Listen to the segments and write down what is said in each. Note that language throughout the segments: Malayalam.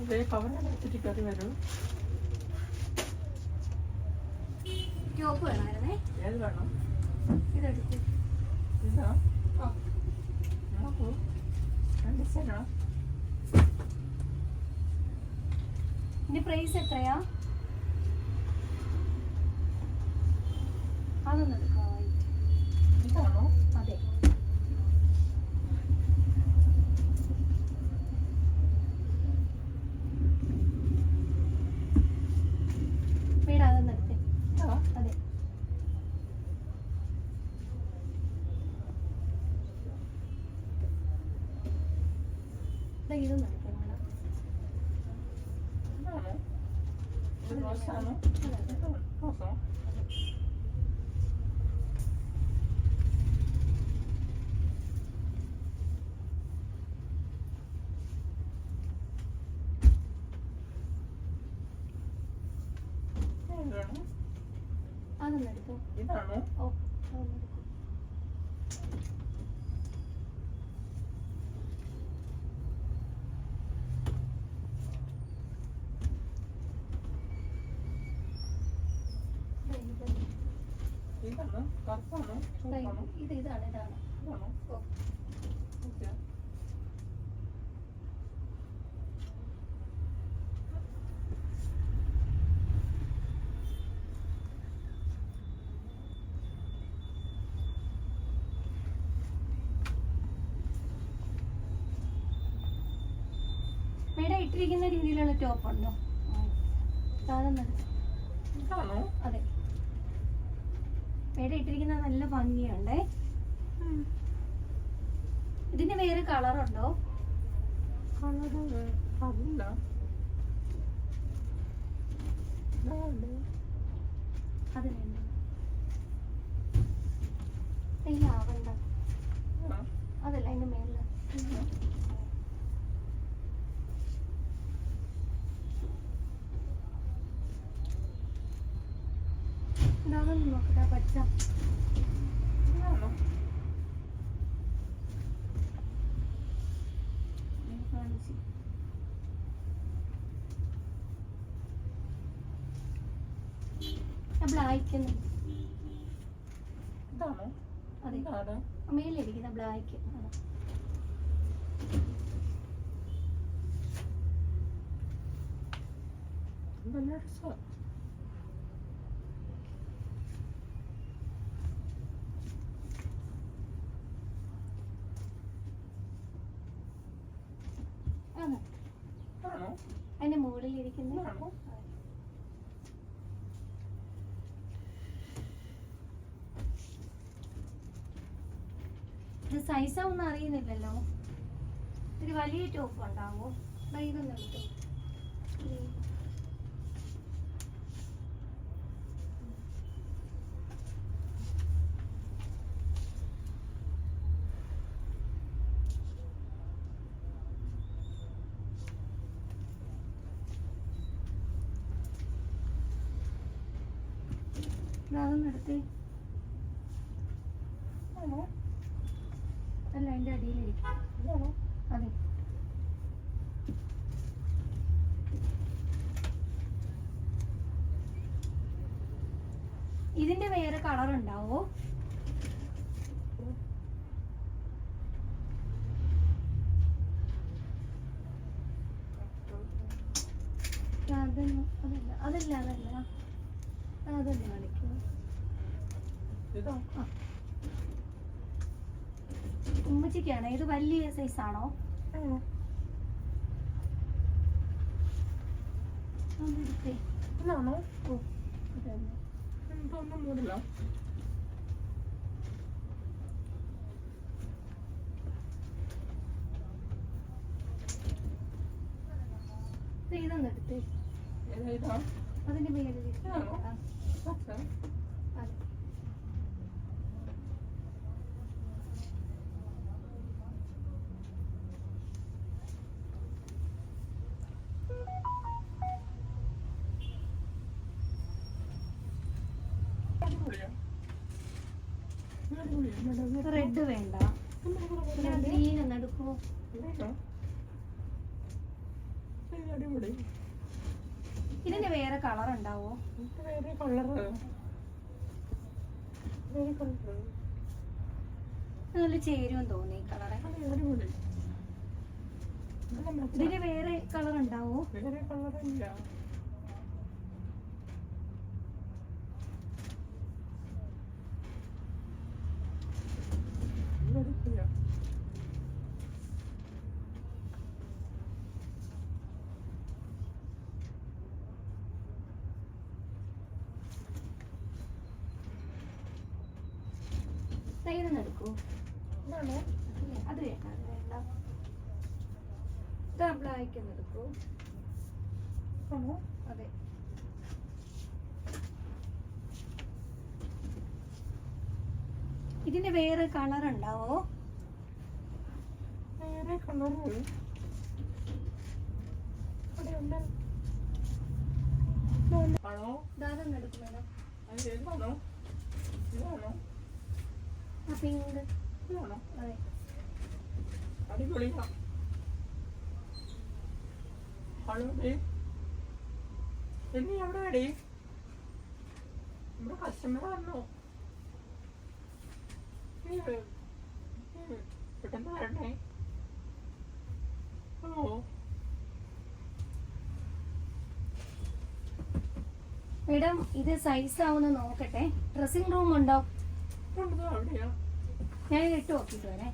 അതേ കവർ എടുത്തിട്ട് കയറി വരൂ. ടോപ്പ് വേണമായിരുന്നേ? ഏത് വേണം? ഇതെടുത്ത് ഇതാ. ആ. നോക്കൂ ഡിസൈനാ ഇതിന്റെ പ്രൈസ് എത്രയാ? അതൊന്നും എടുക്കാം white. ഇതാണോ അതെ മേഡം അതൊന്നും എടുത്തേ ഇതാ അതെ ദാ ഇതൊന്നും എടുക്കാം മേഡം ഇതാണോ ഇത് റോസാണോ അതെ റോസോ ഏത് വേണം അതൊന്നും എടുത്തോ ഇതാണോ ഓ അതൊന്നും എടുക്കാം ദാ ഇത്. ഇതാണോ കറുപ്പാണോ. ദാ ചുവപ്പാണോ ഇത് ഇതാണ് ഇതാണ്. ഇതാണോ. ഓ ഓക്കെ. മേഡം ഇട്ടിരിക്കുന്ന രീതിയിലുള്ള ടോപ്പ് ഉണ്ടോ? സാധനം അതെ. മേഡം ഇട്ടിരിക്കുന്നത് നല്ല ഭംഗിയുണ്ടേ ഇതിന് വേറെ കളറുണ്ടോ? അത് വേണ്ട അതല്ല അതിന്റെ മേളിൽ. ഇതാണെന്ന് നോക്കട്ടെ പച്ച. ബ്ലാക്ക് ഇതാണോ അതെ മേലിരിക്കുന്ന ബ്ലാക്ക് നല്ല ആണ് ആണോ അതിന്റെ മുകളിൽ ഇരിക്കുന്ന ആണോ? ഇത് സൈസ് ഒന്നും അറിയുന്നില്ലല്ലോ ഒരു വലിയ ടോപ്പ് ഉണ്ടാവോ ഇതൊന്നും. ഉം. ദാ അതൊന്നും എടുത്തേ ആണോ അല്ല അതിന്റെ അടിയിലിരിക്കും ഇതാണോ അതെ ഇതിന്റെ വേറെ കളർ ഉണ്ടാവോ? അതൊന്നും അതല്ല അതല്ല. അതല്ല അതല്ല കാണിക്കൂ. ഉമ്മച്ചിക്കാണ്? ഇത് വലിയ സൈസ് ആണോ? അതെടുത്തേ ഓ ഇതന്നെ ഇതൊന്നും മൂടില്ല. ഇതൊന്നെടുത്തേ അതിന്റെ മേലിൽ ആണോ? ആ, പച്ച അതെ അടിപൊളിയാ അടിപൊളിയാ നല്ല റെഡ് വേണ്ട ഗ്രീൻ ഒന്ന് എടുക്കുമോ ഇതാണോ? ഇത് അടിപൊളി ഇതിന് വേറെ കളർ ഉണ്ടാവോ? നല്ല ചേരുമെന്ന് തോന്നി ഈ കളറ് ഇതിന് വേറെ കളർ ഉണ്ടാവോ? വേറെ കളറില്ല ഇത് അടിപൊളിയാ. ദാ ഇതൊന്ന് എടുക്കൂ ഇതാണോ? ഇല്ല, അത് വേണ്ട അത് ഇതാ? അതെ. ഇതിന് വേറെ കളർ ഉണ്ടാവോ? വേറെ കളർ പിങ്ക് ഇതാണോ? അതെ. അടിപൊളിയാ ഹലോ ഡേ. എന്നീ എവിടെ ഡേ? നമ്മുടെ കസ്റ്റമർ വന്നോ നീ വേ- നീ പെട്ടെന്ന് വരണേ ഓ മേഡം ഇത് സൈസ് ആവുന്ന നോക്കട്ടെ. ഡ്രസ്സിംഗ് റൂം ഉണ്ടോ? ഞാൻ ഇട്ട് നോക്കിയിട്ട് വരാം.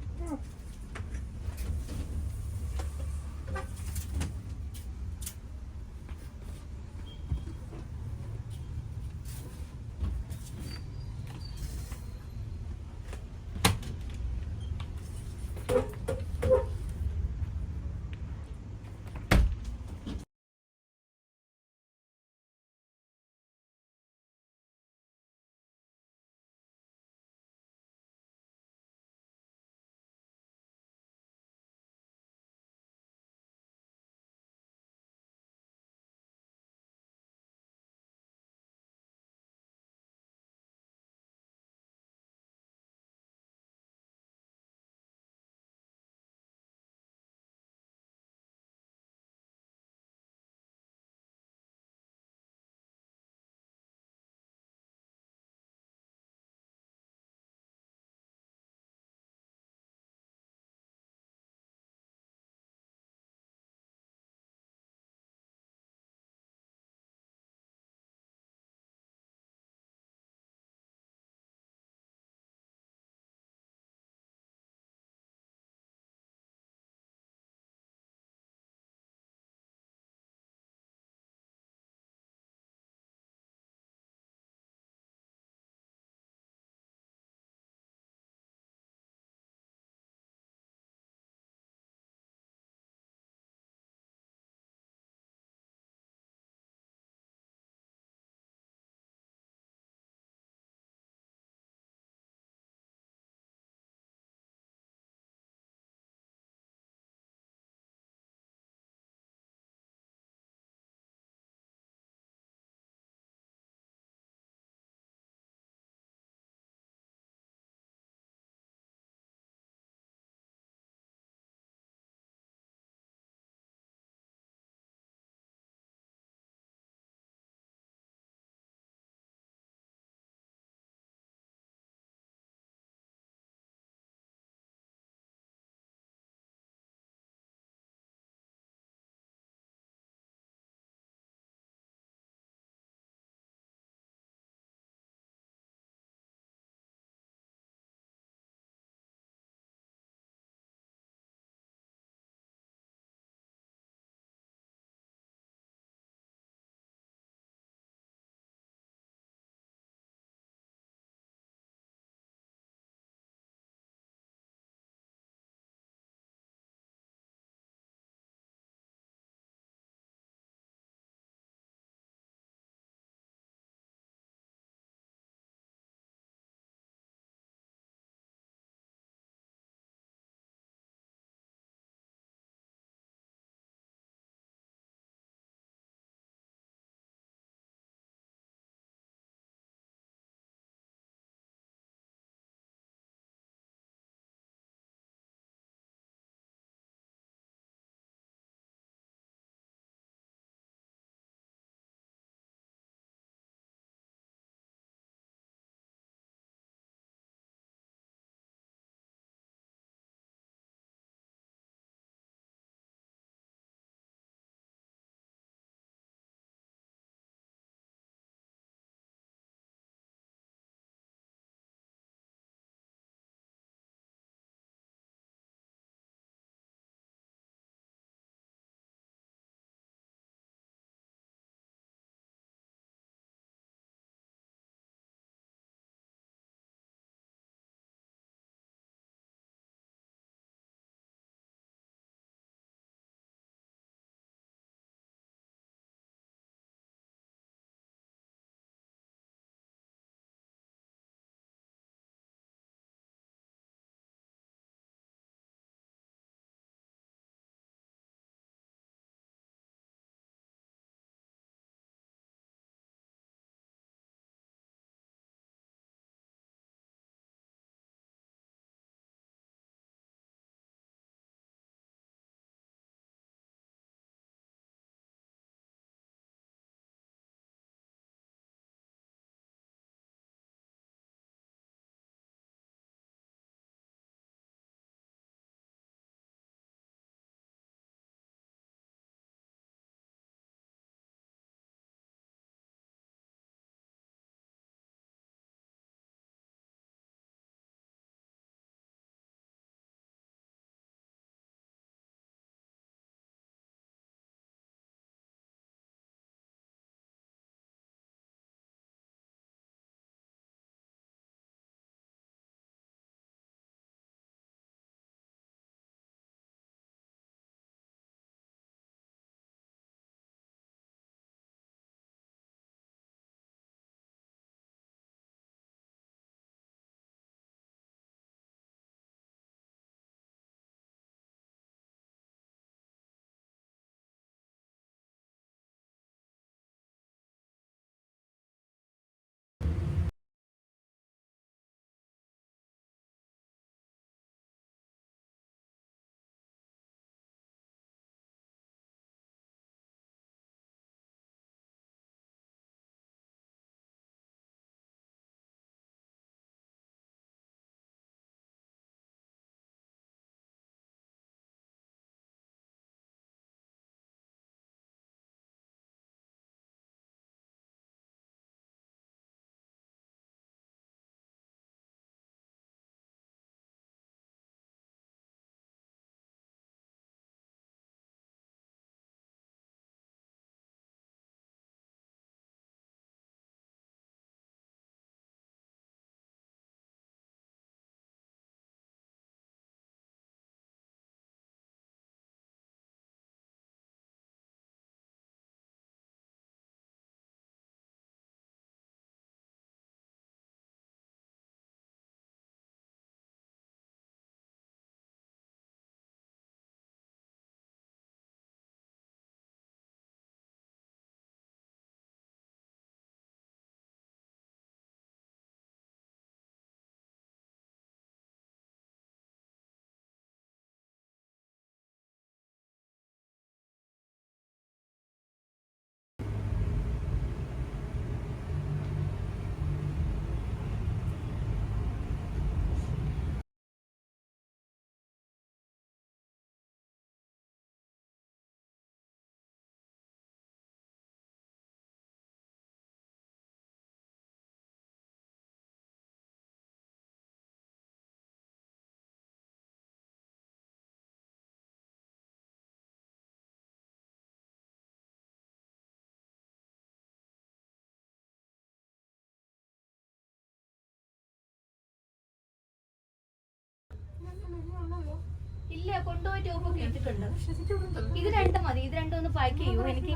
കൊണ്ടുപോയി ട്യൂബൊക്കെ ഇട്ടിട്ടുണ്ട് ശരിക്കും ഇത് രണ്ടും മതി. ഇത് രണ്ടും ഒന്ന് പാക്ക് ചെയ്യൂ. എനിക്ക്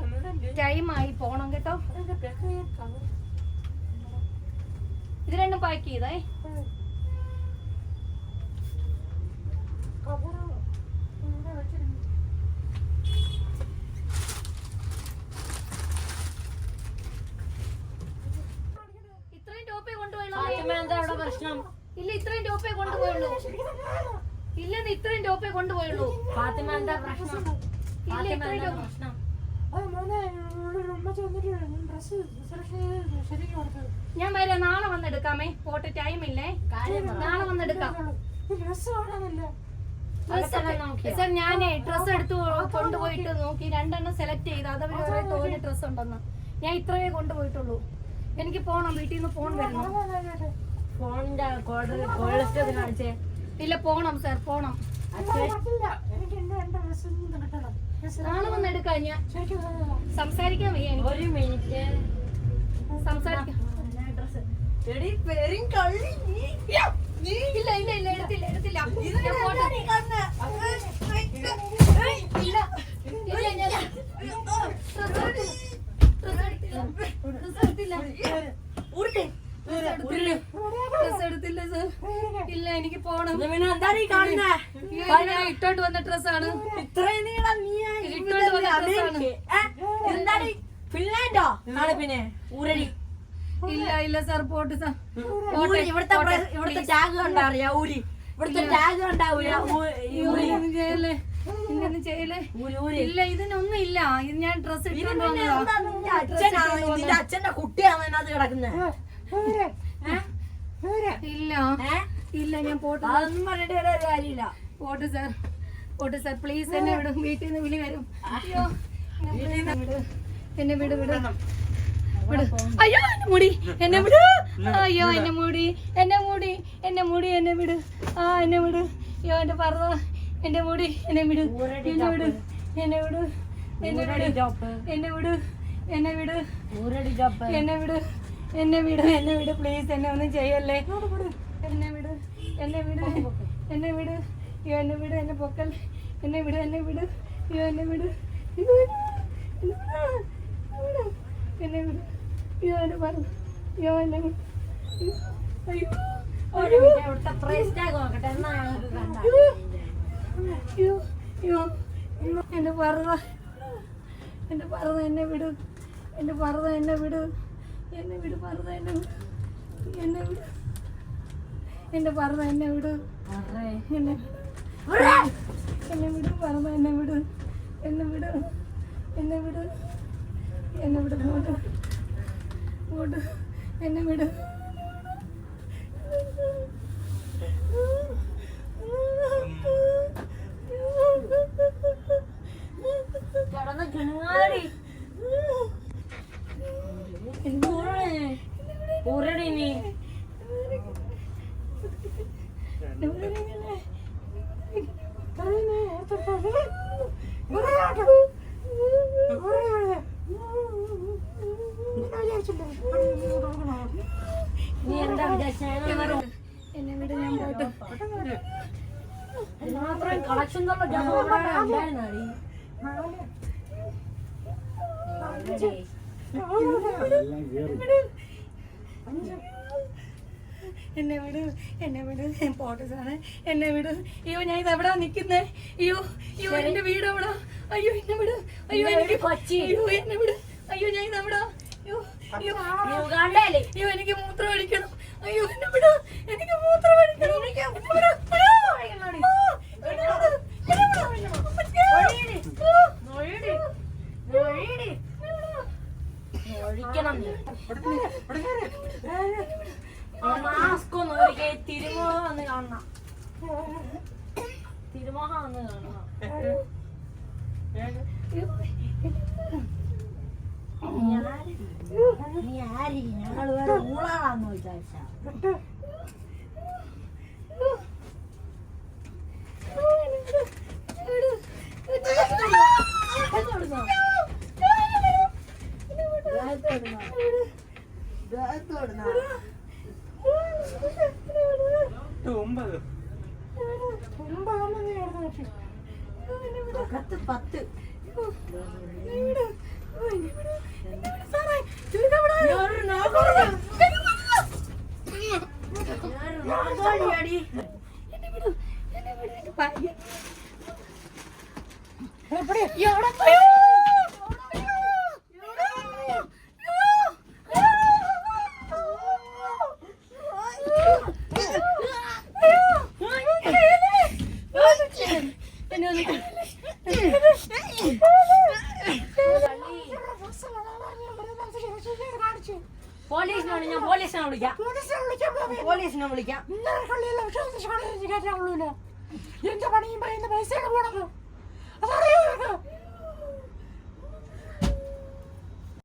ടൈം ആയി പോണം കേട്ടോ. ഇത് രണ്ടും പാക്ക് ചെയ്തേ. ഇത്രയും ടോപ്പേ കൊണ്ടുപോയുള്ളൂ. ഇല്ല ഇത്രയും ടോപ്പേ കൊണ്ടുപോയുള്ളൂ. ഇല്ലെന്ന് ഇത്രയും ടോപ്പേ കൊണ്ടുപോയുള്ളൂ. ഫാത്തിമ എന്താ പ്രശ്നം? ഇല്ല ഇത്രയും ടോപ്പ് പ്രശ്നം. ഞാൻ വരാം നാളെ വന്നെടുക്കാമേ. പോട്ടെ ടൈം ഇല്ലേ? കാര്യം നാളെ വന്നെടുക്കാം? സാർ ഞാനേ ഡ്രസ് എടുത്ത് കൊണ്ടുപോയിട്ട് നോക്കി. രണ്ടെണ്ണം സെലക്ട് ചെയ്ത്. അതവര് ഒരേ തോന്നി ഡ്രസ് ഉണ്ടെന്ന്. ഞാൻ ഇത്രയേ കൊണ്ടുപോയിട്ടുള്ളൂ. എനിക്ക് പോണം വീട്ടിൽ നിന്ന് ഫോൺ വരണം. ഫോണിന്റെ കാണിച്ചേ. ഇല്ല പോണം സാർ പോണം. എനിക്ക് ഞാൻ സംസാരിക്കാൻ വയ്യ ഒരു മിനിറ്റ് സംസാരിക്കാം ഡ്രസ് കള്ളി നീ ഇല്ല ഇല്ല ഇല്ല എടുത്തില്ല എടുത്തില്ല ഞാൻ ഇല്ല ഞാൻ ഡ്രസ് എടുത്തില്ല ഡ്രസ് എടുത്തില്ല ഡ്രസ് എടുത്തില്ല സാർ ഇല്ല എനിക്ക് പോണം. ഇട്ടോണ്ട് വന്ന ഡ്രസ്സാണ്. ഇത്രയും നീളം നീ ഇട്ടോണ്ട് വന്ന ഡ്രസ്സാണ്. എന്താണ് ഫിൻലാൻഡോ? പിന്നെ ഊരടി. ഇല്ല ഇല്ല സാർ പോട്ട് സാർ ഊരി ഇവിടുത്തെ ഇവിടുത്തെ ടാഗ് ഊരി. ഇവിടുത്തെ ടാഗ് കണ്ടാവൂല ഊരി. ഇതൊന്നും ചെയ്യല്ലേ? ഇതൊന്നും ചെയ്യല്ലേ? ഊരി ഊരി. ഇല്ല ഇതിനൊന്നും ഇല്ല. ഇത് ഞാൻ ഡ്രസ് നിന്റെ അച്ഛന്റെ കുട്ടിയാണ് അതിനകത്ത് കിടക്കുന്നത്. ഇല്ല. ഇല്ല ഞാൻ പോട്ടെ. അതൊന്നും പറഞ്ഞിട്ട് ഒരു കാര്യമില്ല. പോട്ടെ സാർ പോട്ടെ സാർ പ്ലീസ് എന്നെ വിടും. വീട്ടിൽ നിന്ന് വിളി വരും. അയ്യോ എന്നെ വിട്. വിട് അയ്യോ എന്നെ മുടി എന്നെ വിട്. അയ്യോ എന്നെ മുടി എന്നെ മുടി എന്നെ മുടി എന്നെ വിട്. ആ എന്നെ വിട്. അയ്യോ എന്റെ പറ എന്റെ മുടി എന്നെ വിട്. എന്നെ വിട് എന്നെ വിട് എന്നെ വിട്. എന്നെ വിട് എന്നെ വിട്. എന്നെ വിട് എന്നെ വിട് എന്നെ വിട്. പ്ലീസ് എന്നെ ഒന്നും ചെയ്യല്ലേ. എന്നെ വിട് എന്നെ വിട് എന്നെ വിട് അയ്യോ എന്നെ വിട് എന്നെ പൊക്കൽ എന്നെ വിട് എന്നെ വിട് അയ്യോ എന്നെ വിട് എന്നെ വിട്. എന്നെ അയ്യോ എന്നെ പറഞ്ഞു അയ്യോ എന്നെ വിട് അയ്യോ എന്നാ അയ്യോ അയ്യോ എന്റെ പറത എന്റെ പറത എന്നെ വിട് എന്റെ പറത എന്നെ വിട് എന്നെ വിട് എന്നെ വിട് എന്നെ വിട് എന്റെ പറഞ്ഞ എന്നെ വിട്. എന്നെ എന്നെ വിട് പറത എന്നെ വിട്. എന്നെ വിട് എന്നെ വിട്. എന്നെ വിട് പോട്ട് പോട്ട് എന്നെ വിട്. ഊരടി നീ നീ എന്താ വിചാരിച്ചേ എന്നെ വിട് ഞാൻ പോയിട്ട് മാത്രം കളക്ഷൻ എന്നുള്ള എന്നെ വിട് എന്നെ വിട് പോട്ടെ സാറേ എന്നെ വിട് അയ്യോ ഞാൻ ഇത് എവിടാ നിക്കുന്നേ അയ്യോ അയ്യോ എന്റെ വീട് എവിടാ അയ്യോ എന്നെ വിട് അയ്യോ എനിക്ക് പച്ചി അയ്യോ എന്നെ വിട് അയ്യോ ഞാൻ ഇത് എവിടാ അയ്യോ അയ്യോ എനിക്ക് മൂത്രം അടിക്കണം അയ്യോ എന്നെ വിട് എനിക്ക് മൂത്രം അടിക്കണം എന്നെ മാസ്ക് ഒന്ന് ഒരിക്കൽ തിരുമുഖം ഒന്ന് കാണണം തിരുമുഖം ഒന്ന് കാണണം നീ ആര്? ഞങ്ങൾ വേറെ ഊളാളാന്ന് വിചാരിച്ച ഒമ്പത്. ഒമ്പതാണെന്ന് ഓർത്ത് വെച്ചു. പത്ത് എന്നെ വിട്.